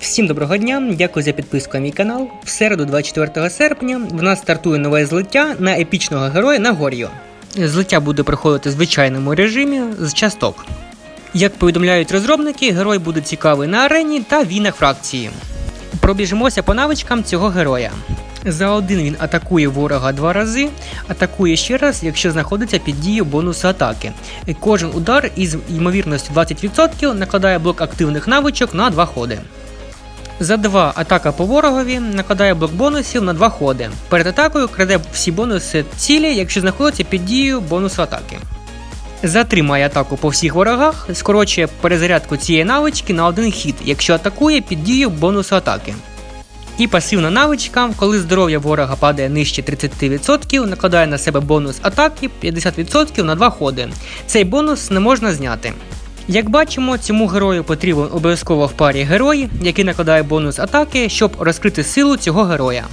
Всім доброго дня, дякую за підписку на мій канал. В середу, 24 серпня, в нас стартує нове злиття на епічного героя Нагор'ю. Злиття буде проходити в звичайному режимі з часток. Як повідомляють розробники, герой буде цікавий на арені та війнах фракції. Пробіжимося по навичкам цього героя. За один він атакує ворога два рази, атакує ще раз, якщо знаходиться під дією бонусу атаки. Кожен удар із ймовірністю 20% накладає блок активних навичок на два ходи. За 2 атака по ворогові накладає блок бонусів на 2 ходи. Перед атакою краде всі бонуси цілі, якщо знаходиться під дією бонусу атаки. За 3 має атаку по всіх ворогах, скорочує перезарядку цієї навички на один хід, якщо атакує під дією бонусу атаки. І пасивна навичка, коли здоров'я ворога падає нижче 30%, накладає на себе бонус атаки 50% на 2 ходи. Цей бонус не можна зняти. Як бачимо, цьому герою потрібен обов'язково в парі герой, який накладає бонус атаки, щоб розкрити силу цього героя.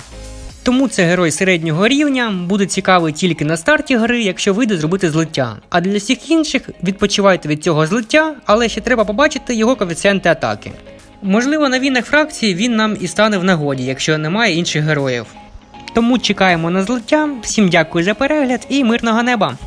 Тому це герой середнього рівня буде цікавий тільки на старті гри, якщо вийде зробити злиття. А для всіх інших відпочивайте від цього злиття, але ще треба побачити його коефіцієнти атаки. Можливо, на війнах фракції він нам і стане в нагоді, якщо немає інших героїв. Тому чекаємо на злиття. Всім дякую за перегляд і мирного неба!